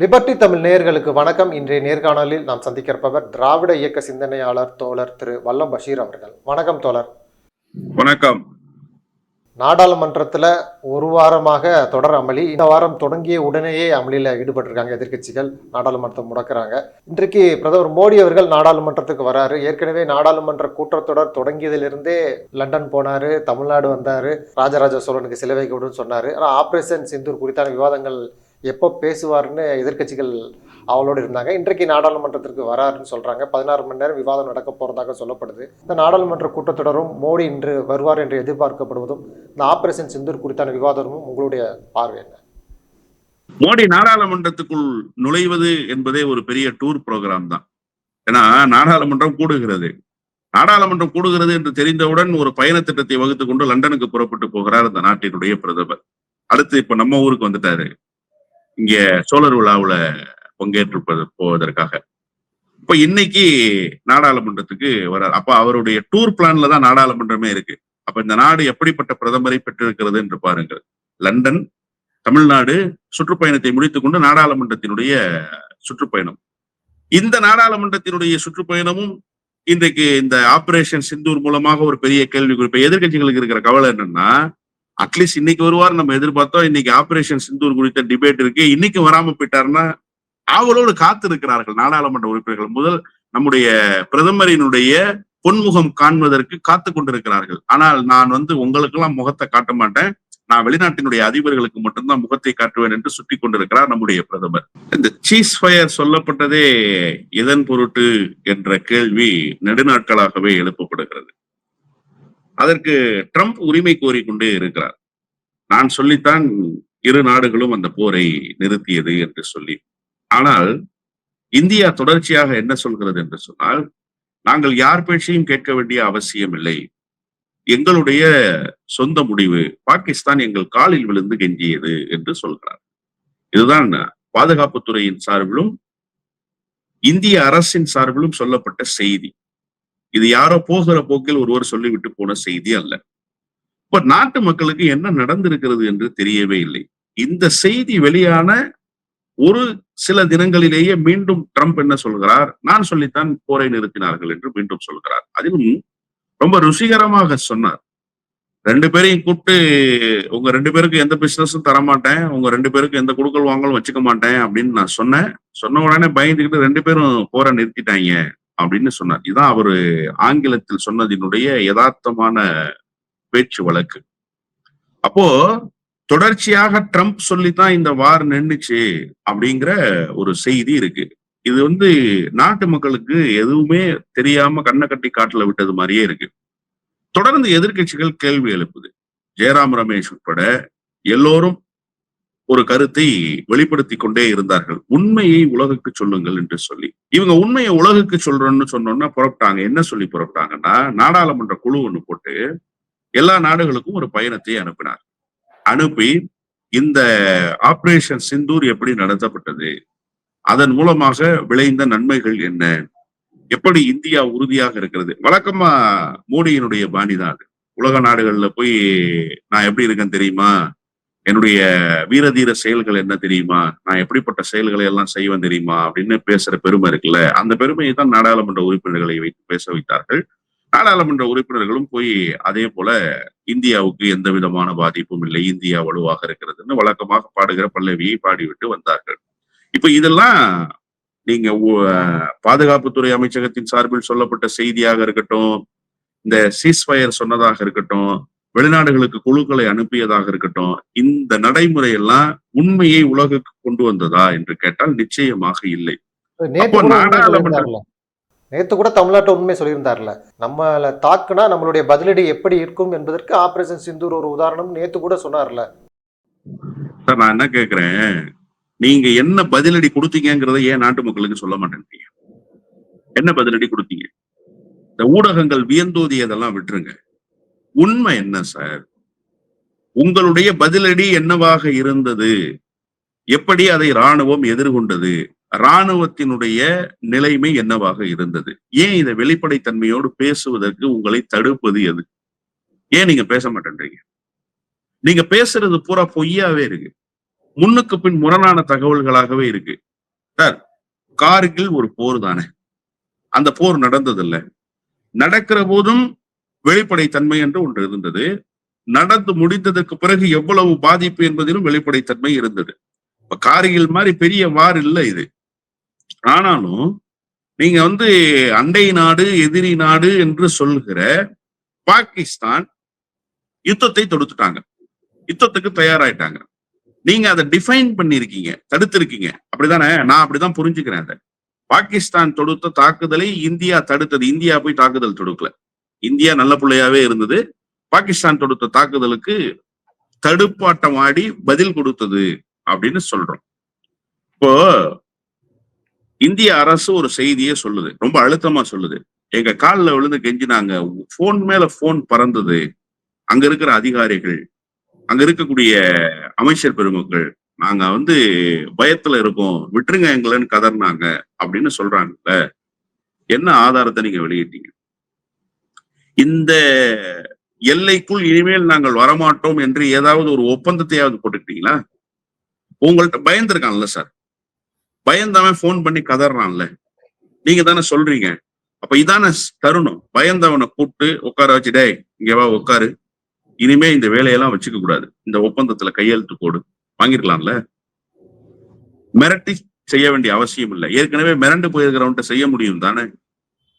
Liberty Tamil நேயர்களுக்கு வணக்கம். இன்றைய நேர்காணலில் நாம் சந்திக்கிறப்பவர் திராவிட இயக்க சிந்தனையாளர் தோழர் திரு வல்லம் பஷீர் அவர்கள். வணக்கம் தோழர். வணக்கம். நாடாளுமன்றத்துல ஒரு வாரமாக தொடர் அமளி. இந்த வாரம் தொடங்கிய உடனேயே அமளியில ஈடுபட்டிருக்காங்க எதிர்க்கட்சிகள். நாடாளுமன்றத்தை முடக்கிறாங்க. இன்றைக்கு பிரதமர் மோடி அவர்கள் நாடாளுமன்றத்துக்கு வராரு. ஏற்கனவே நாடாளுமன்ற கூட்டத்தொடர் தொடங்கியதிலிருந்தே லண்டன் போனாரு தமிழ்நாடு வந்தாரு. ராஜராஜ சோழனுக்கு சிலை வைக்க விடுன்னு சொன்னாரு. ஆனா ஆபரேஷன் சிந்தூர் குறித்தான விவாதங்கள் எப்போ பேசுவார்னு எதிர்க்கட்சிகள் அவளோடு இருந்தாங்க. இன்றைக்கு நாடாளுமன்றத்திற்கு வராருன்னு சொல்றாங்க. பதினாறு மணி நேரம் விவாதம் நடக்க போறதாக சொல்லப்படுது. இந்த நாடாளுமன்ற கூட்டத்தொடரும் மோடி இன்று வருவார் என்று எதிர்பார்க்கப்படுவதும் இந்த ஆபரேஷன் சிந்தூர் குறித்தான விவாதமும் உங்களுடைய பார்வை என்ன? மோடி நாடாளுமன்றத்துக்குள் நுழைவது என்பதே ஒரு பெரிய டூர் ப்ரோக்ராம் தான். ஏன்னா நாடாளுமன்றம் கூடுகிறது. நாடாளுமன்றம் கூடுகிறது என்று தெரிந்தவுடன் ஒரு பயண திட்டத்தை வகுத்துக் கொண்டு லண்டனுக்கு புறப்பட்டு போகிறார் அந்த நாட்டினுடைய பிரதமர். அடுத்து இப்ப நம்ம ஊருக்கு வந்துட்டாரு. இங்க சோழர் விழாவில் பங்கேற்று போவதற்காக. இப்ப இன்னைக்கு நாடாளுமன்றத்துக்கு வர்றார் அப்ப அவருடைய டூர் பிளான்ல தான் நாடாளுமன்றமே இருக்கு. அப்ப இந்த நாடு எப்படிப்பட்ட பிரதமரை பெற்றிருக்கிறது என்று பாருங்கள். லண்டன் தமிழ்நாடு சுற்றுப்பயணத்தை முடித்துக்கொண்டு நாடாளுமன்றத்தினுடைய சுற்றுப்பயணம். இந்த நாடாளுமன்றத்தினுடைய சுற்றுப்பயணமும் இன்றைக்கு இந்த ஆபரேஷன் சிந்தூர் மூலமாக ஒரு பெரிய கேள்வி குறிப்பு எதிர்கட்சிகளுக்கு இருக்கிற கவலை என்னன்னா அட்லீஸ்ட் இன்னைக்கு வருவார் நம்ம எதிர்பார்த்தோம். இன்னைக்கு ஆபரேஷன் சிந்தூர் குறித்த டிபேட் இருக்கு. இன்னைக்கு வராம போயிட்டாருன்னா ஆவலோடு காத்து இருக்கிறார்கள் நாடாளுமன்ற உறுப்பினர்கள். முதல் நம்முடைய பிரதமரினுடைய பொன்முகம் காண்பதற்கு காத்து கொண்டிருக்கிறார்கள். ஆனால் நான் வந்து உங்களுக்கெல்லாம் முகத்தை காட்ட மாட்டேன். நான் வெளிநாட்டினுடைய அதிபர்களுக்கு மட்டும்தான் முகத்தை காட்டுவேன் என்று சுட்டி கொண்டிருக்கிறார் நம்முடைய பிரதமர். இந்த சீஸ் ஃபயர் சொல்லப்பட்டதே எதன் பொருட்டு என்ற கேள்வி நெடுநாட்களாகவே எழுப்பப்படுகிறது. அதற்கு ட்ரம்ப் உரிமை கோரிக்கொண்டே இருக்கிறார். நான் சொல்லித்தான் இரு நாடுகளும் அந்த போரை நிறுத்தியது என்று சொல்லி. ஆனால் இந்தியா தொடர்ச்சியாக என்ன சொல்கிறது என்று சொன்னால் நாங்கள் யார் பேச்சையும் கேட்க வேண்டிய அவசியம் இல்லை. எங்களுடைய சொந்த முடிவு பாகிஸ்தான் எங்கள் காலில் விழுந்து கெஞ்சியது என்று சொல்கிறார். இதுதான் பாதுகாப்புத்துறையின் சார்பிலும் இந்திய அரசின் சார்பிலும் சொல்லப்பட்ட செய்தி. இது யாரோ போகிற போக்கில் ஒருவர் சொல்லிவிட்டு போன செய்தி அல்ல. இப்ப நாட்டு மக்களுக்கு என்ன நடந்திருக்கிறது என்று தெரியவே இல்லை. இந்த செய்தி வெளியான ஒரு சில தினங்களிலேயே மீண்டும் ட்ரம்ப் என்ன சொல்கிறார்? நான் சொல்லித்தான் போரை நிறுத்தினார்கள் என்று மீண்டும் சொல்கிறார். அதிலும் ரொம்ப ருசிகரமாக சொன்னார். ரெண்டு பேரையும் கூப்பிட்டு உங்க ரெண்டு பேருக்கு எந்த பிசினஸும் தரமாட்டேன். உங்க ரெண்டு பேருக்கு எந்த குடுக்கல் வாங்கலும் வச்சுக்க மாட்டேன். அப்படின்னு நான் சொன்னேன். சொன்ன உடனே பயந்துக்கிட்டு ரெண்டு பேரும் போரை நிறுத்திட்டாங்க. அப்படின்னு சொன்னார். இதுதான் அவரு ஆங்கிலத்தில் சொன்னதினுடைய யதார்த்தமான பேச்சு வழக்கு. அப்போ தொடர்ச்சியாக ட்ரம்ப் சொல்லித்தான் இந்த வார் நின்றுச்சு அப்படிங்கிற ஒரு செய்தி இருக்கு. இது வந்து நாட்டு மக்களுக்கு எதுவுமே தெரியாம கண்ணை கட்டி காட்டுல விட்டது மாதிரியே இருக்கு. தொடர்ந்து எதிர்கட்சிகள் கேள்வி எழுப்புது. ஜெயராம் ரமேஷ் உட்பட எல்லோரும் ஒரு கருத்தை வெளிப்படுத்தி கொண்டே இருந்தார்கள். உண்மையை உலகுக்கு சொல்லுங்கள் என்று சொல்லி. இவங்க உண்மையை உலகுக்கு சொல்றோம்னு சொன்னோம்னா புறப்பட்டாங்க. என்ன சொல்லி புறப்பட்டாங்கன்னா நாடாளுமன்ற குழு ஒன்று போட்டு எல்லா நாடுகளுக்கும் ஒரு பயணத்தை அனுப்பினார். அனுப்பி இந்த ஆபரேஷன் சிந்தூர் எப்படி நடத்தப்பட்டது அதன் மூலமாக விளைந்த நன்மைகள் என்ன எப்படி இந்தியா உறுதியாக இருக்கிறது. வழக்கமா மோடியினுடைய பாணிதான் அது. உலக நாடுகள்ல போய் நான் எப்படி இருக்கேன் தெரியுமா? என்னுடைய வீரதீர செயல்கள் என்ன தெரியுமா? நான் எப்படிப்பட்ட செயல்களை எல்லாம் செய்வேன் தெரியுமா? அப்படின்னு பேசுற பெருமை இருக்குல்ல? அந்த பெருமையை தான் நாடாளுமன்ற உறுப்பினர்களை வைத்து பேச வைத்தார்கள். நாடாளுமன்ற உறுப்பினர்களும் போய் அதே போல இந்தியாவுக்கு எந்த விதமான பாதிப்பும் இல்லை. இந்தியா வலுவாக இருக்கிறதுன்னு வழக்கமாக பாடுகிற பல்லவியை பாடிவிட்டு வந்தார்கள். இப்ப இதெல்லாம் நீங்க பாதுகாப்புத்துறை அமைச்சகத்தின் சார்பில் சொல்லப்பட்ட செய்தியாக இருக்கட்டும் இந்த சீஸ்ஃபயர் சொன்னதாக இருக்கட்டும் வெளிநாடுகளுக்கு குழுக்களை அனுப்பியதாக இருக்கட்டும் இந்த நடைமுறை எல்லாம் உண்மையை உலகுக்கு கொண்டு வந்ததா என்று கேட்டால் நிச்சயமாக இல்லை. நேத்து கூட. நேத்து தமிழ்நாட்டு உண்மை சொல்லியிருந்தார்ல. நம்மள தாக்குனா நம்மளுடைய பதிலடி எப்படி இருக்கும் என்பதற்கு ஆபரேஷன் சிந்தூர் ஒரு உதாரணம் நேத்து கூட சொன்னார்ல. சார் நான் என்ன கேக்குறேன்? நீங்க என்ன பதிலடி கொடுத்தீங்கிறத ஏன் நாட்டு மக்களுக்கு சொல்ல மாட்டேன்றீங்க? என்ன பதிலடி கொடுத்தீங்க? இந்த ஊடகங்கள் வியந்தோதியதெல்லாம் விட்டுருங்க. உண்மை என்ன சார் உங்களுடைய பதிலடி என்னவாக இருந்தது? எப்படி அதை ராணுவம் எதிர்கொண்டது? ராணுவத்தினுடைய நிலைமை என்னவாக இருந்தது? ஏன் இதை வெளிப்படைத்தன்மையோடு பேசுவதற்கு உங்களை தடுப்பது எது? ஏன் நீங்க பேச மாட்டேன்றீங்க? நீங்க பேசுறது பூரா பொய்யாவே இருக்கு. முன்னுக்கு பின் முரணான தகவல்களாகவே இருக்கு. சார் கார்கில் ஒரு போர் தானே? அந்த போர் நடந்ததில்ல. நடக்கிற போதும் வெளிப்படைத்தன்மை என்று ஒன்று இருந்தது. நடந்து முடிந்ததற்கு பிறகு எவ்வளவு பாதிப்பு என்பதிலும் வெளிப்படைத்தன்மை இருந்தது. இப்ப காரியில் மாதிரி பெரிய வார் இல்லை இது. ஆனாலும் நீங்க வந்து அண்டை நாடு எதிரி நாடு என்று சொல்லுகிற பாகிஸ்தான் யுத்தத்தை தொடுத்துட்டாங்க. யுத்தத்துக்கு தயாராயிட்டாங்க. நீங்க அதை டிஃபைன் பண்ணிருக்கீங்க தடுத்திருக்கீங்க. அப்படிதானே? நான் அப்படிதான் புரிஞ்சுக்கிறேன் அதை. பாகிஸ்தான் தொடுத்த தாக்குதலை இந்தியா தடுத்தது. இந்தியா போய் தாக்குதல் தொடுக்கல. இந்தியா நல்ல பிள்ளையாவே இருந்தது. பாகிஸ்தான் தொடுத்த தாக்குதலுக்கு தடுப்பாட்டம் ஆடி பதில் கொடுத்தது அப்படின்னு சொல்றோம். இப்போ இந்திய அரசு ஒரு செய்தியே சொல்லுது. ரொம்ப அழுத்தமா சொல்லுது. எங்க காலில் விழுந்து கெஞ்சினாங்க. போன் மேல போன் பறந்தது. அங்க இருக்கிற அதிகாரிகள் அங்க இருக்கக்கூடிய அமைச்சர் பெருமக்கள் நாங்க வந்து பயத்துல இருக்கோம். விட்டுருங்க எங்களன்னு கதர்னாங்க அப்படின்னு சொல்றாங்கல்ல. என்ன ஆதாரத்தை நீங்க வெளியிட்டீங்க? இந்த எல்லைக்குள் இனிமேல் நாங்கள் வரமாட்டோம் என்று ஏதாவது ஒரு ஒப்பந்தத்தையாவது போட்டுக்கிட்டீங்களா? உங்கள்கிட்ட பயந்துருக்கான்ல சார். பயந்தவன் ஃபோன் பண்ணி கதறான்ல. நீங்க தானே சொல்றீங்க. அப்ப இதான தருணம். பயந்தவனை கூப்பிட்டு உட்கார வச்சு டேய் இங்கேவா உட்காரு. இனிமே இந்த வேலையெல்லாம் வச்சுக்க கூடாது. இந்த ஒப்பந்தத்துல கையெழுத்து போடு. வாங்கிருக்கலாம்ல. மிரட்டி செய்ய வேண்டிய அவசியம் இல்லை. ஏற்கனவே மிரண்டு போயிருக்கிறவன்ட்ட செய்ய முடியும் தானே.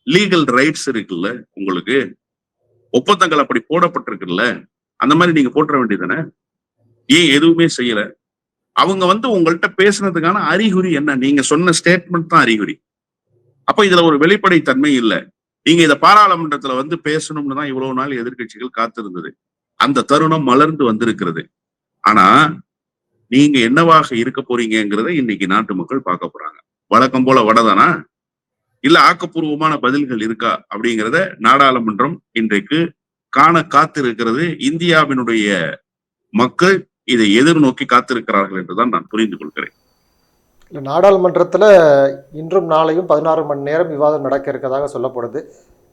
லீகல் ரைட்ஸ் இருக்குல்ல உங்களுக்கு. ஒப்பந்தங்கள் அப்படி போடப்பட்டிருக்குல்ல அந்த மாதிரி நீங்க போட்டுற வேண்டியதானே ஏன் எதுவுமே செய்யல? அவங்க வந்து உங்கள்கிட்ட பேசுனதுக்கான அறிகுறி என்ன? நீங்க சொன்ன ஸ்டேட்மெண்ட் தான் அறிகுறி. அப்ப இதுல ஒரு வெளிப்படைத்தன்மை இல்லை. நீங்க இத பாராளுமன்றத்துல வந்து பேசணும்னு தான் இவ்வளவு நாள் எதிர்கட்சிகள் காத்திருந்தது. அந்த தருணம் மலர்ந்து வந்திருக்கிறது. ஆனா நீங்க என்னவாக இருக்க போறீங்கிறத இன்னைக்கு நாட்டு மக்கள் பார்க்க போறாங்க. வழக்கம் போல வடதானா? இல்ல ஆக்கப்பூர்வமான பதில்கள் இருக்கா அப்படிங்கிறத நாடாளுமன்றம் இன்றைக்கு காண காத்திருக்கிறது. இந்தியாவினுடைய மக்கள் இதை எதிர்நோக்கி காத்திருக்கிறார்கள் என்றுதான் நான் புரிந்து கொள்கிறேன். இல்லை நாடாளுமன்றத்தில் இன்றும் நாளையும் பதினாறு மணி நேரம் விவாதம் நடக்க இருக்கதாக சொல்லப்படுது.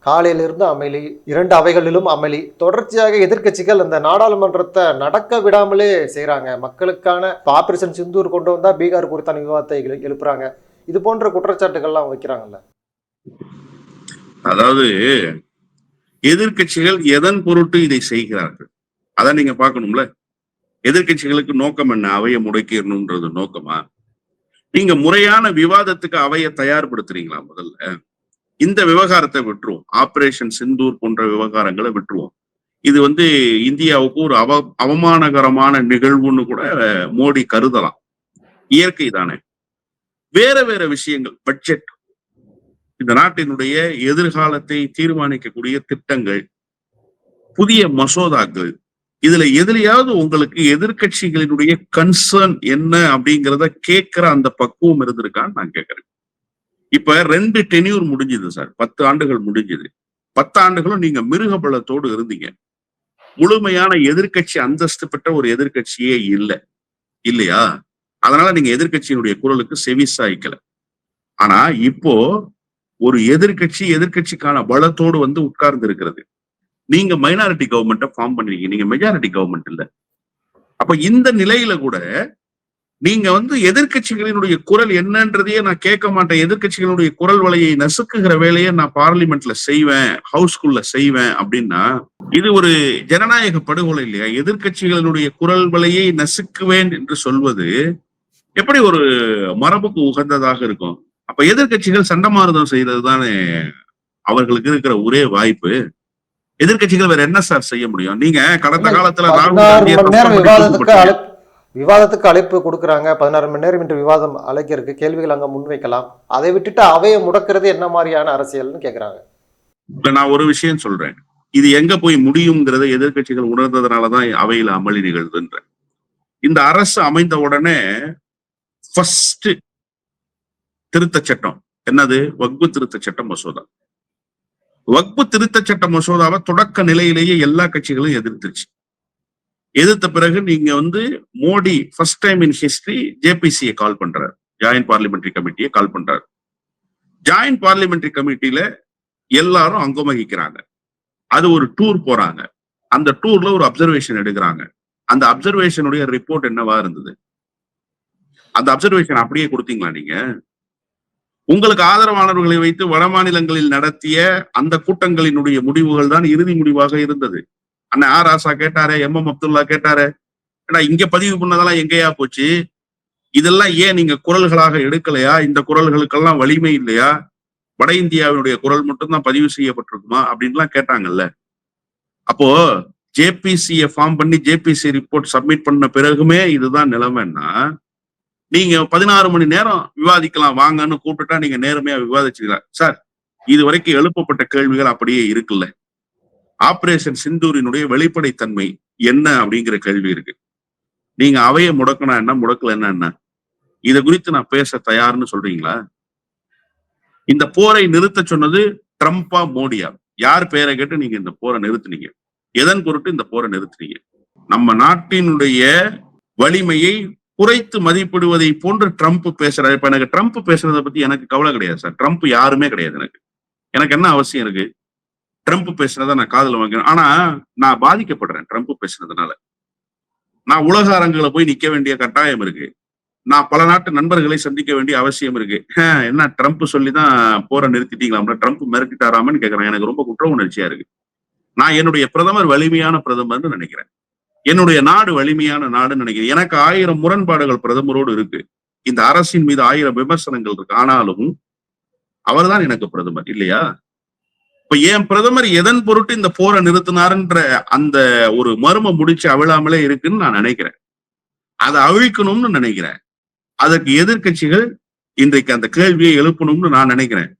காலையிலிருந்து அமளி இரண்டு அவைகளிலும் அமளி தொடர்ச்சியாக எதிர்க்கட்சிகள் இந்த நாடாளுமன்றத்தை நடக்க விடாமலே செய்கிறாங்க மக்களுக்கான இப்ப ஆபரேஷன் சிந்தூர் கொண்டு வந்தால் பீகார் குறித்தான விவாதத்தை எழுப்புறாங்க. இது போன்ற குற்றச்சாட்டுகள்லாம் வைக்கிறாங்கல்ல. அதாவது எதிர்கட்சிகள் எதன் பொருட்டு இதை செய்கிறார்கள்? அதை நீங்க பார்க்கணும்ல. எதிர்க்கட்சிகளுக்கு நோக்கம் என்ன? அவையை முடக்கிடணும்ன்றது நோக்கமா? நீங்க முறையான விவாதத்துக்கு அவையை தயார்படுத்துறீங்களா முதல்ல? இந்த விவகாரத்தை விட்டுருவோம். ஆபரேஷன் சிந்தூர் போன்ற விவகாரங்களை விட்டுருவோம். இது வந்து இந்தியாவுக்கு ஒரு அவ அவமானகரமான நிகழ்வுன்னு கூட மோடி கருதலாம். இயற்கை தானே. வேற வேற விஷயங்கள் பட்ஜெட் இந்த நாட்டினுடைய எதிர்காலத்தை தீர்மானிக்கக்கூடிய திட்டங்கள் புதிய மசோதாக்கள் இதுல எதுலையாவது உங்களுக்கு எதிர்கட்சிகளினுடைய கன்சர்ன் என்ன அப்படிங்கிறத கேட்கிற அந்த பக்குவம் இருந்திருக்கான்னு நான் கேட்கிறேன். இப்ப ரெண்டு டெனியூர் முடிஞ்சது சார். பத்து ஆண்டுகள் முடிஞ்சது. பத்து ஆண்டுகளும் நீங்க மிருக பலத்தோடு இருந்தீங்க. முழுமையான எதிர்க்கட்சி அந்தஸ்து பெற்ற ஒரு எதிர்க்கட்சியே இல்லை. இல்லையா? அதனால நீங்க எதிர்கட்சியினுடைய குரலுக்கு செவி சாய்க்கல. ஆனா இப்போ ஒரு எதிர்க்கட்சி எதிர்க்கட்சிக்கான பலத்தோடு வந்து உட்கார்ந்து இருக்கிறது. நீங்க மைனாரிட்டி கவர்மெண்ட்டை ஃபார்ம் பண்ணிருக்கீங்க. நீங்க மெஜாரிட்டி கவர்மெண்ட் இல்ல. அப்ப இந்த நிலையில கூட நீங்க வந்து எதிர்க்கட்சிகளினுடைய குரல் என்னன்றதையே நான் கேட்க மாட்டேன். எதிர்கட்சிகளுடைய குரல் வலையை நசுக்குகிற வேலையை நான் பார்லிமெண்ட்ல செய்வேன் ஹவுஸ்குள்ள செய்வேன் அப்படின்னா இது ஒரு ஜனநாயக படுகொலை இல்லையா? எதிர்க்கட்சிகளினுடைய குரல் வலையை நசுக்குவேன் என்று சொல்வது எப்படி ஒரு மரபுக்கு உகந்ததாக இருக்கும்? அப்ப எதிர்க்கட்சிகள் சண்டமாறுதம் செய்யறது தானே அவர்களுக்கு இருக்கிற ஒரே வாய்ப்பு? எதிர்க்கட்சிகள் வேற என்ன சார் செய்ய முடியும்? நீங்க கடந்த காலத்துல விவாதத்துக்கு விவாதத்துக்கு அழைப்பு கொடுக்குறாங்க. பதினாறு மணி நேரம் இன்று விவாதம் அழைக்க இருக்கு கேள்விகள் அங்க முன்வைக்கலாம். அதை விட்டுட்டு அவையை முடக்கிறது என்ன மாதிரியான அரசியல்னு கேக்குறாங்க. இப்ப நான் ஒரு விஷயம் சொல்றேன். இது எங்க போய் முடியுங்கிறத எதிர்க்கட்சிகள் உணர்ந்ததுனாலதான் அவையில அமளி நிகழ்துன்ற இந்த அரசு அமைந்த உடனே ஃபர்ஸ்ட் திருத்த சட்டம் என்னது? வக்பு திருத்த சட்டம் மசோதா. வக்பு திருத்த சட்ட மசோதாவை தொடக்க நிலையிலேயே எல்லா கட்சிகளும் எதிர்த்துச்சு. எதிர்த்த பிறகு நீங்க வந்து Modi first time in history ஜேபிசியை call பண்றாரு. ஜாயின்ட் பார்லிமெண்ட்ரி கமிட்டியை கால் பண்றாரு. ஜாயின்ட் பார்லிமெண்ட்ரி கமிட்டியில எல்லாரும் அங்கம் வகிக்கிறாங்க அது ஒரு டூர் போறாங்க. அந்த டூர்ல ஒரு அப்சர்வேஷன் எடுக்கிறாங்க. அந்த அப்சர்வேஷனுடைய ரிப்போர்ட் என்னவா இருந்தது? அந்த அப்சர்வேஷன் அப்படியே கொடுத்தீங்களா நீங்க? உங்களுக்கு ஆதரவாளர்களை வைத்து வட மாநிலங்களில் நடத்திய அந்த கூட்டங்களினுடைய முடிவுகள் தான் இறுதி முடிவாக இருந்தது. அண்ணன் ஆர். ஆசா கேட்டாரே எம். எம். அப்துல்லா கேட்டாரே ஏன்னா இங்க பதிவு பண்ணதெல்லாம் எங்கேயா போச்சு? இதெல்லாம் ஏன் நீங்க குரல்களாக எடுக்கலையா? இந்த குரல்களுக்கெல்லாம் வலிமை இல்லையா? வட இந்தியாவினுடைய குரல் மட்டும்தான் பதிவு செய்யப்பட்டிருக்குமா? அப்படின்லாம் கேட்டாங்கல்ல. அப்போ ஜேபிசியை ஃபார்ம் பண்ணி ஜேபிசி ரிப்போர்ட் சப்மிட் பண்ண பிறகுமே இதுதான் நிலைமைன்னா நீங்க பதினாறு மணி நேரம் விவாதிக்கலாம் வாங்கன்னு கூப்பிட்டுட்டா நீங்க நேர்மையா விவாதிச்சுக்கலாம். சார் இது வரைக்கும் எழுப்பப்பட்ட கேள்விகள் அப்படியே இருக்குல்ல. ஆபரேஷன் சிந்தூரினுடைய வெளிப்படைத்தன்மை என்ன அப்படிங்கிற கேள்வி இருக்கு. நீங்க அவையை முடக்கினா என்ன முடக்கல என்ன என்ன? இதை குறித்து நான் பேச தயார்னு சொல்றீங்களா? இந்த போரை நிறுத்த சொன்னது ட்ரம்பா மோடியா? யார் பேரை கேட்டு நீங்க இந்த போரை நிறுத்துனீங்க? எதன் பொருட்டு இந்த போரை நிறுத்துனீங்க? நம்ம நாட்டினுடைய வலிமையை குறைத்து மதிப்பிடுவதை போன்று ட்ரம்ப் பேசுறாரு. இப்ப எனக்கு ட்ரம்ப் பேசுறதை பத்தி எனக்கு கவலை கிடையாது சார். ட்ரம்ப் யாருமே கிடையாது எனக்கு. எனக்கு என்ன அவசியம் இருக்கு? ட்ரம்ப் பேசுனதை நான் காதல வாங்கினேன் ஆனா நான் பாதிக்கப்படுறேன் ட்ரம்ப் பேசுனதுனால. நான் உலக அரங்குல போய் நிக்க வேண்டிய கட்டாயம் இருக்கு. நான் பல நாட்டு நண்பர்களை சந்திக்க வேண்டிய அவசியம் இருக்கு. என்ன ட்ரம்ப் சொல்லி தான் போரை நிறுத்திட்டீங்களா? ட்ரம்ப் மிரட்டிட்டாராமன்னு கேக்குறேன் எனக்கு ரொம்ப குற்ற உணர்ச்சியா இருக்கு. நான் என்னுடைய பிரதமர் வலிமையான பிரதமர்னு நினைக்கிறேன். என்னுடைய நாடு வலிமையான நாடுன்னு நினைக்கிறேன். எனக்கு ஆயிரம் முரண்பாடுகள் பிரதமரோடு இருக்கு. இந்த அரசின் மீது ஆயிரம் விமர்சனங்கள் இருக்கு. ஆனாலும் அவர்தான் எனக்கு பிரதமர் இல்லையா? இப்ப என் பிரதமர் எதன் பொருட்டு இந்த போரை நிறுத்தினாருன்ற அந்த ஒரு மர்ம முடிச்சு அவிழாமலே இருக்குன்னு நான் நினைக்கிறேன். அதை அழிக்கணும்னு நினைக்கிறேன். அதற்கு எதிர்க்கட்சிகள் இன்றைக்கு அந்த கேள்வியை எழுப்பணும்னு நான் நினைக்கிறேன்.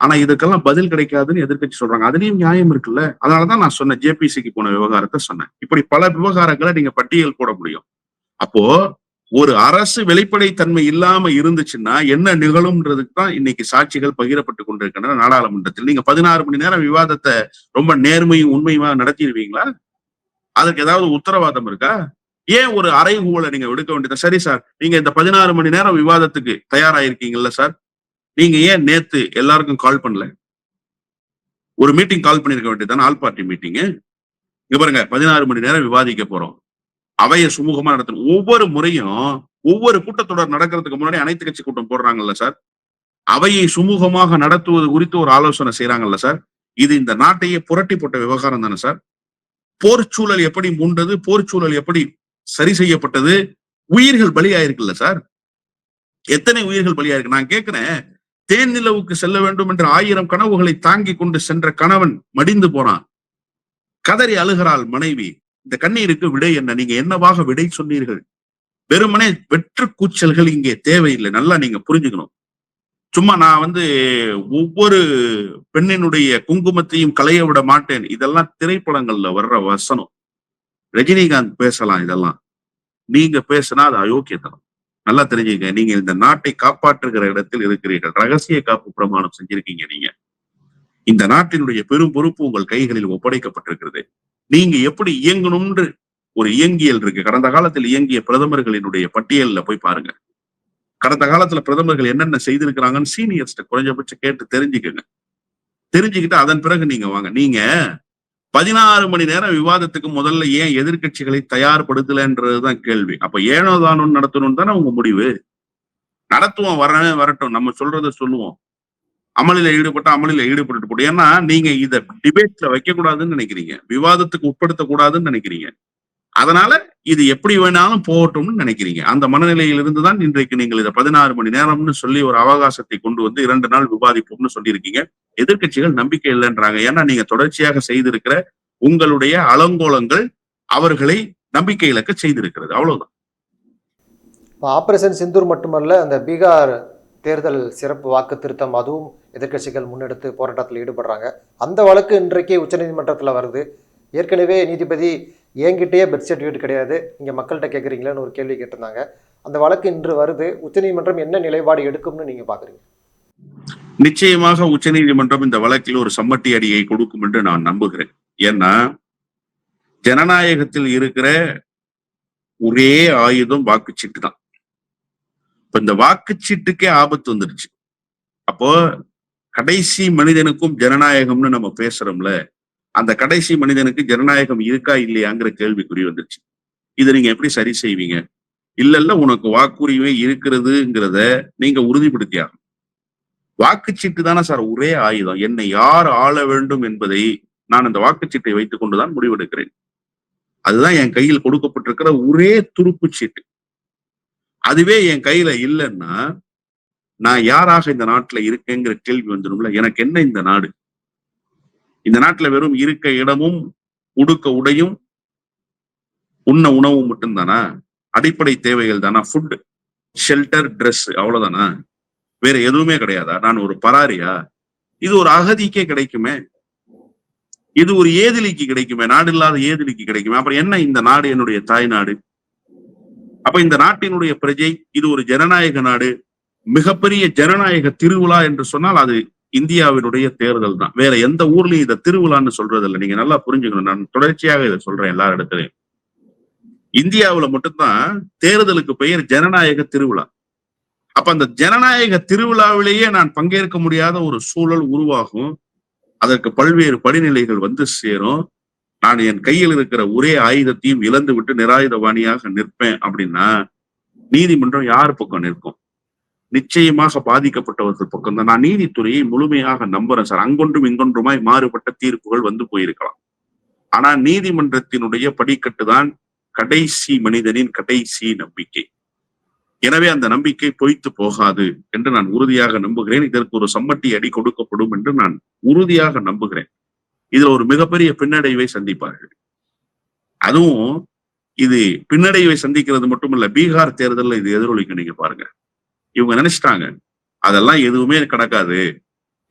ஆனா இதுக்கெல்லாம் பதில் கிடைக்காதுன்னு எதிர்க்கட்சி சொல்றாங்க. அதுலயும் நியாயம் இருக்குல்ல? அதனாலதான் நான் சொன்னேன் ஜேபிசிக்கு போன விவகாரத்தை சொன்னேன். இப்படி பல விவகாரங்களை நீங்க பட்டியல் போட முடியும். அப்போ ஒரு அரசு வெளிப்படைத்தன்மை இல்லாம இருந்துச்சுன்னா என்ன நிகழும்ன்றதுக்கு தான் இன்னைக்கு சாட்சிகள் பகிரப்பட்டு கொண்டிருக்கின்றன நாடாளுமன்றத்தில். நீங்க பதினாறு மணி நேரம் விவாதத்தை ரொம்ப நேர்மையும் உண்மையுமா நடத்திடுவீங்களா? அதுக்கு ஏதாவது உத்தரவாதம் இருக்கா? ஏன் ஒரு அறைகூவலை நீங்க விடுக்க வேண்டியது? சரி சார் நீங்க இந்த பதினாறு மணி நேரம் விவாதத்துக்கு தயாராயிருக்கீங்கல்ல சார்? நீங்க ஏன் நேத்து எல்லாருக்கும் கால் பண்ணல? ஒரு மீட்டிங் கால் பண்ணிருக்க வேண்டியதுதானே? ஆல் பார்ட்டி மீட்டிங் இங்க பாருங்க பதினாறு மணி நேரம் விவாதிக்க போறோம். அவையை சுமூகமா நடத்தணும். ஒவ்வொரு முறையும் ஒவ்வொரு கூட்டத்தொடர் நடக்கிறதுக்கு முன்னாடி அனைத்து கட்சி கூட்டம் போடுறாங்கல்ல சார் அவையை சுமூகமாக நடத்துவது குறித்து ஒரு ஆலோசனை செய்யறாங்கல்ல சார் இது இந்த நாட்டையே புரட்டி போட்ட விவகாரம் தானே சார் போர் சூழல் எப்படி மூண்டது? போர் சூழல் எப்படி சரி செய்யப்பட்டது? உயிர்கள் பலியாயிருக்குல்ல சார் எத்தனை உயிர்கள் பலியாயிருக்கு? நான் கேட்கிறேன் தேன் நிலவுக்கு செல்ல வேண்டும் என்ற ஆயிரம் கனவுகளை தாங்கி கொண்டு சென்ற கணவன் மடிந்து போனான். கதறி அழுகிறாள் மனைவி இந்த கண்ணீருக்கு விடை என்ன? நீங்க என்னவாக விடை சொன்னீர்கள்? வெறுமனே வெற்று கூச்சல்கள் இங்கே தேவையில்லை. நல்லா நீங்க புரிஞ்சுக்கணும். சும்மா நான் வந்து ஒவ்வொரு பெண்ணினுடைய குங்குமத்தையும் களைய விட மாட்டேன். இதெல்லாம் திரைப்படங்கள்ல வர்ற வசனம். ரஜினிகாந்த் பேசலாம் இதெல்லாம். நீங்க பேசினா அது அயோக்கியத்தனம். நல்லா தெரிஞ்சுக்க நீங்க இந்த நாட்டை காப்பாற்றுகிற இடத்தில் இருக்கிறீர்கள். ரகசிய காப்பு பிரமாணம் செஞ்சிருக்கீங்க நீங்க. இந்த நாட்டினுடைய பெரும் பொறுப்பு உங்கள் கைகளில் ஒப்படைக்கப்பட்டிருக்கிறது. நீங்க எப்படி இயங்கணும்னு ஒரு இயங்கியல் இருக்கு. கடந்த காலத்தில் இயங்கிய பிரதமர்களினுடைய பட்டியல்ல போய் பாருங்க. கடந்த காலத்துல பிரதமர்கள் என்னென்ன செய்திருக்கிறாங்கன்னு சீனியர்ஸ்ட குறைஞ்சபட்சம் கேட்டு தெரிஞ்சுக்கங்க. தெரிஞ்சுக்கிட்டு அதன் பிறகு நீங்க வாங்க. நீங்க பதினாறு மணி நேரம் விவாதத்துக்கு முதல்ல ஏன் எதிர்க்கட்சிகளை தயார்படுத்தலன்றதுதான் கேள்வி. அப்ப ஏனோ தானோ நடத்தணும் தானே உங்க முடிவு? நடத்துவோம் வரவே வரட்டும். நம்ம சொல்றத சொல்லுவோம். அமளியில ஈடுபட்ட அமளியில ஈடுபட்டு போட்டு. ஏன்னா நீங்க இத டிபேட்ல வைக்க கூடாதுன்னு நினைக்கிறீங்க. விவாதத்துக்கு உட்படுத்த கூடாதுன்னு நினைக்கிறீங்க. அதனால இது எப்படி வேணாலும் போகட்டும்னு நினைக்கிறீங்க. அந்த மனநிலையிலிருந்து தான் இன்றைக்கு நீங்கள் இதை பதினாறு மணி நேரம்னு சொல்லி ஒரு அவகாசத்தை கொண்டு வந்து இரண்டு நாள் விவாதிப்போம்னு சொல்லியிருக்கீங்க. எதிர்க்கட்சிகள் நம்பிக்கை இல்லைன்றாங்க. ஏன்னா நீங்க தொடர்ச்சியாக செய்திருக்கிற உங்களுடைய அலங்கோலங்கள் அவர்களை நம்பிக்கை இழக்க செய்திருக்கிறது. அவ்வளவுதான். ஆபரேஷன் சிந்தூர் மட்டுமல்ல அந்த பீகார் தேர்தல் சிறப்பு வாக்கு திருத்தம் அதுவும் எதிர்க்கட்சிகள் முன்னெடுத்து போராட்டத்தில் ஈடுபடுறாங்க. அந்த வழக்கு இன்றைக்கு உச்சநீதிமன்றத்தில் வருது. ஏற்கனவே நீதிபதி என்கிட்டயே பெர்த் சர்டிஃபிகேட் கிடையாது. நீங்கள் மக்கள்கிட்ட கேட்குறீங்களான்னு ஒரு கேள்வி கேட்டிருந்தாங்க. அந்த வழக்கு இன்று வருது. உச்சநீதிமன்றம் என்ன நிலைப்பாடு எடுக்கும்னு நீங்கள் பார்க்குறீங்க நிச்சயமாக உச்சநீதிமன்றம் இந்த வழக்கில் ஒரு சம்மட்டி அடியை கொடுக்கும் என்று நான் நம்புகிறேன். ஏன்னா ஜனநாயகத்தில் இருக்கிற ஒரே ஆயுதம் வாக்குச்சீட்டு தான். இப்ப இந்த வாக்குச்சீட்டுக்கே ஆபத்து வந்துடுச்சு அப்போ கடைசி மனிதனுக்கும் ஜனநாயகம்னு நம்ம பேசுறோம்ல அந்த கடைசி மனிதனுக்கு ஜனநாயகம் இருக்கா இல்லையாங்கிற கேள்விக்குறி வந்துருச்சு. இதை நீங்க எப்படி சரி செய்வீங்க? இல்ல இல்ல உனக்கு வாக்குரிமை இருக்கிறதுங்கிறத நீங்க உறுதிப்படுத்தியாகும் வாக்குச்சீட்டு தானே சார் ஒரே ஆயுதம். என்னை யார் ஆள வேண்டும் என்பதை நான் அந்த வாக்குச்சீட்டை வைத்துக் கொண்டுதான் முடிவெடுக்கிறேன். அதுதான் என் கையில் கொடுக்கப்பட்டிருக்கிற ஒரே துருப்பு சீட்டு. அதுவே என் கையில இல்லைன்னா நான் யாராக இந்த நாட்டுல இருக்கேங்கிற கேள்வி வந்துடும்ல? எனக்கு என்ன இந்த நாடு? இந்த நாட்டுல வெறும் இருக்க இடமும் உடுக்க உடையும் உண்ண உணவும் மட்டும்தானா? அடிப்படை தேவைகள் தானா? ஃபுட் ஷெல்டர் ட்ரெஸ் அவ்வளவுதானா? வேற எதுவுமே கிடையாதா? நான் ஒரு பராரியா? இது ஒரு அகதிக்கே கிடைக்குமே. இது ஒரு ஏதிலிக்கு கிடைக்குமே. நாடு இல்லாத ஏதிலிக்கு கிடைக்குமே. அப்புறம் என்ன இந்த நாடு என்னுடைய தாய் நாடு? அப்ப இந்த நாட்டினுடைய பிரஜை இது ஒரு ஜனநாயக நாடு. மிகப்பெரிய ஜனநாயக திருவிழா என்று சொன்னால் அது இந்தியாவினுடைய தேர்தல் தான். வேற எந்த ஊர்லயும் இதை திருவிழான்னு சொல்றது இல்லை நீங்க நல்லா புரிஞ்சுக்கணும். நான் தொடர்ச்சியாக இதை சொல்றேன் எல்லா இடத்துலயும். இந்தியாவுல மட்டும்தான் தேர்தலுக்கு பெயர் ஜனநாயக திருவிழா. அப்ப அந்த ஜனநாயக திருவிழாவிலேயே நான் பங்கேற்க முடியாத ஒரு சூழல் உருவாகும். அதற்கு பல்வேறு படிநிலைகள் வந்து சேரும். நான் என் கையில் இருக்கிற ஒரே ஆயுதத்தையும் இழந்து விட்டு நிராயுதவாணியாக நிற்பேன் அப்படின்னா நீதிமன்றம் யார் பக்கம் நிற்கும்? நிச்சயமாக பாதிக்கப்பட்டவர்கள் பக்கம் தான். நான் நீதித்துறையை முழுமையாக நம்புறேன் சார். அங்கொன்றும் இங்கொன்றுமாய் மாறுபட்ட தீர்ப்புகள் வந்து போயிருக்கலாம். ஆனா நீதிமன்றத்தினுடைய படிக்கட்டு தான் கடைசி மனிதனின் கடைசி நம்பிக்கை. எனவே அந்த நம்பிக்கை பொய்த்து போகாது என்று நான் உறுதியாக நம்புகிறேன். இதற்கு ஒரு சம்மட்டி அடி கொடுக்கப்படும் என்று நான் உறுதியாக நம்புகிறேன். இதுல ஒரு மிகப்பெரிய பின்னடைவை சந்திப்பார்கள். அதுவும் இது பின்னடைவை சந்திக்கிறது மட்டுமல்ல பீகார் தேர்தலில் இது எதிரொலிக்கு நீங்க பாருங்க. இவங்க நினைச்சிட்டாங்க. அதெல்லாம் எதுவுமே கிடக்காது.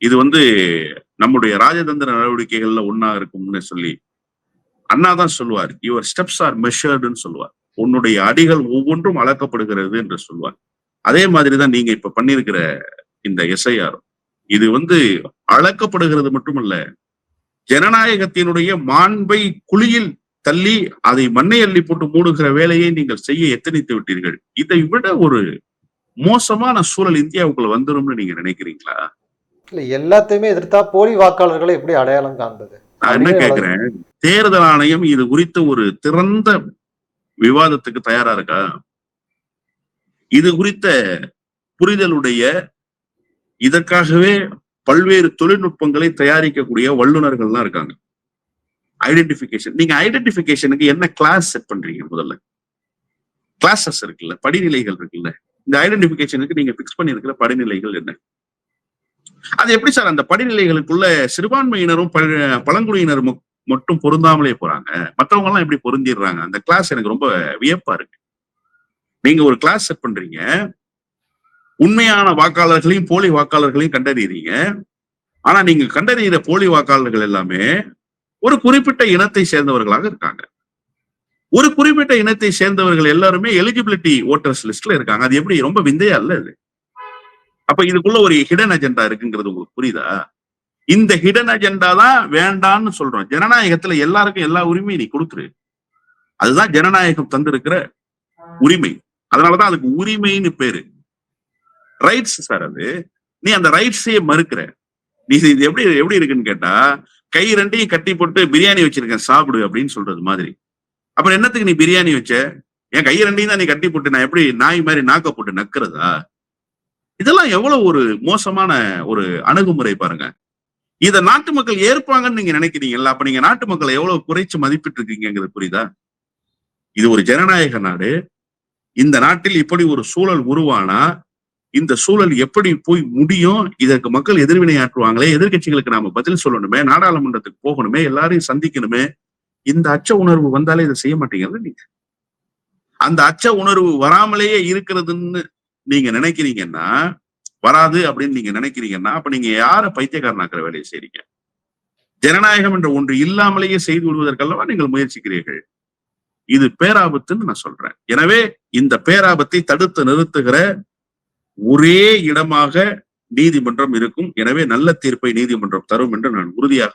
இது வந்து நம்முடைய ராஜதந்திர நடவடிக்கைகள்ல ஒன்னா இருக்கும்னு சொல்லி அண்ணா தான் சொல்லுவார். யுவர் ஸ்டெப்ஸ் ஆர் மெஷர்டுன்னு சொல்லுவார். உன்னுடைய அடிகள் ஒவ்வொன்றும் அளக்கப்படுகிறது என்று சொல்லுவார். அதே மாதிரிதான் நீங்க இப்ப பண்ணிருக்கிற இந்த எஸ்ஐஆர் இது வந்து அளக்கப்படுகிறது மட்டுமல்ல ஜனநாயகத்தினுடைய மாண்பை குழியில் தள்ளி அதை மண்ணை அள்ளி போட்டு மூடுகிற வேலையை நீங்கள் செய்ய எத்தனித்து விட்டீர்கள்? இதை விட ஒரு மோசமான சூழல் இந்தியாவுக்குள்ள வந்துரும்னு நீங்க நினைக்கிறீங்களா? இல்ல எல்லாத்தையுமே எதிர்த்தா போலி வாக்காளர்களை எப்படி அடையாளம் காண்பது? நான் என்ன கேக்குறேன்? தேர்தல் ஆணையம் இது குறித்த ஒரு திறந்த விவாதத்துக்கு தயாரா இருக்கா? இது குறித்த புரிதலுடைய இதற்காகவே பல்வேறு தொழில்நுட்பங்களை தயாரிக்கக்கூடிய வல்லுநர்கள்லாம் இருக்காங்க. ஐடென்டிபிகேஷன் நீங்க ஐடென்டிபிகேஷனுக்கு என்ன கிளாஸ் செட் பண்றீங்க முதல்ல? கிளாஸஸ் இருக்குல்ல படிநிலைகள் இருக்குல்ல? இந்த ஐடென்டிபிகேஷனுக்கு நீங்க பிக்ஸ் பண்ணிருக்கிற படிநிலைகள் என்ன? அது எப்படி சார் அந்த படிநிலைகளுக்குள்ள சிறுபான்மையினரும் பழ- பழங்குடியினரும் மட்டும் பொருந்தாமலே போறாங்க? மற்றவங்க எல்லாம் எப்படி பொருந்திடுறாங்க? அந்த கிளாஸ் எனக்கு ரொம்ப வியப்பா இருக்கு. நீங்க ஒரு கிளாஸ் செட் பண்றீங்க. உண்மையான வாக்காளர்களையும் போலி வாக்காளர்களையும் கண்டறியறீங்க. ஆனா நீங்க கண்டறிகிற போலி வாக்காளர்கள் எல்லாமே ஒரு குறிப்பிட்ட இனத்தை சேர்ந்தவர்களாக இருக்காங்க. ஒரு குறிப்பிட்ட இனத்தை சேர்ந்தவர்கள் எல்லாருமே எலிஜிபிலிட்டி ஓட்டர்ஸ் லிஸ்ட்ல இருக்காங்க. அது எப்படி? ரொம்ப விந்தையா இல்ல இது. அப்ப இதுக்குள்ள ஒரு ஹிடன் அஜெண்டா இருக்குங்கிறது உங்களுக்கு புரியுதா? இந்த ஹிடன் அஜெண்டா தான் வேண்டான்னு சொல்றோம். ஜனநாயகத்துல எல்லாருக்கும் எல்லா உரிமையும் நீ கொடுத்துரு. அதுதான் ஜனநாயகம் தந்திருக்கிற உரிமை. அதனாலதான் அதுக்கு உரிமைன்னு பேரு. ரைட்ஸ் சார் அது. நீ அந்த ரைட்ஸையே மறுக்கிற. நீ இது எப்படி எப்படி இருக்குன்னு கேட்டா கை ரெண்டையும் கட்டி போட்டு பிரியாணி வச்சிருக்கேன் சாப்பிடு அப்படின்னு சொல்றது மாதிரி. அப்புறம் என்னத்துக்கு நீ பிரியாணி வச்ச? என் கை ரெண்டையும் தான் நீ கட்டி போட்டு நான் எப்படி நாய் மாதிரி நாக்க போட்டு நக்குறதா? இதெல்லாம் எவ்வளவு ஒரு மோசமான ஒரு அணுகுமுறை பாருங்க. இத நாட்டு மக்கள் ஏற்பாங்கன்னு நீங்க நினைக்கிறீங்கல்ல அப்ப நீங்க நாட்டு மக்களை எவ்வளவு குறைச்சு மதிப்பிட்டு இருக்கீங்கிறது புரியுதா? இது ஒரு ஜனநாயக நாடு. இந்த நாட்டில் இப்படி ஒரு சூழல் உருவானா? இந்த சூழல் எப்படி போய் முடியும்? இதற்கு மக்கள் எதிர்வினை ஆற்றுவாங்களே எதிர்கட்சிகளுக்கு நாம பதில் சொல்லணுமே? நாடாளுமன்றத்துக்கு போகணுமே? எல்லாரையும் சந்திக்கணுமே? இந்த அச்ச உணர்வு வந்தாலே இதை செய்ய மாட்டீங்கல்ல நீங்க? அந்த அச்ச உணர்வு வராமலேயே இருக்கிறதுன்னு நீங்க நினைக்கிறீங்கன்னா வராது அப்படின்னு நீங்க நினைக்கிறீங்கன்னா அப்ப நீங்க யார பைத்தியக்காரனாக்குற வேலையை செய்றீங்க? ஜனநாயகம் என்ற ஒன்று இல்லாமலேயே செய்து விடுவதற்கல்லவா நீங்கள் முயற்சிக்கிறீர்கள்? இது பேராபத்துன்னு நான் சொல்றேன். எனவே இந்த பேராபத்தை தடுத்து நிறுத்துகிற ஒரே இடமாக நீதிமன்றம் இருக்கும். எனவே நல்ல தீர்ப்பை நீதிமன்றம் தரும் என்று நான் உறுதியாக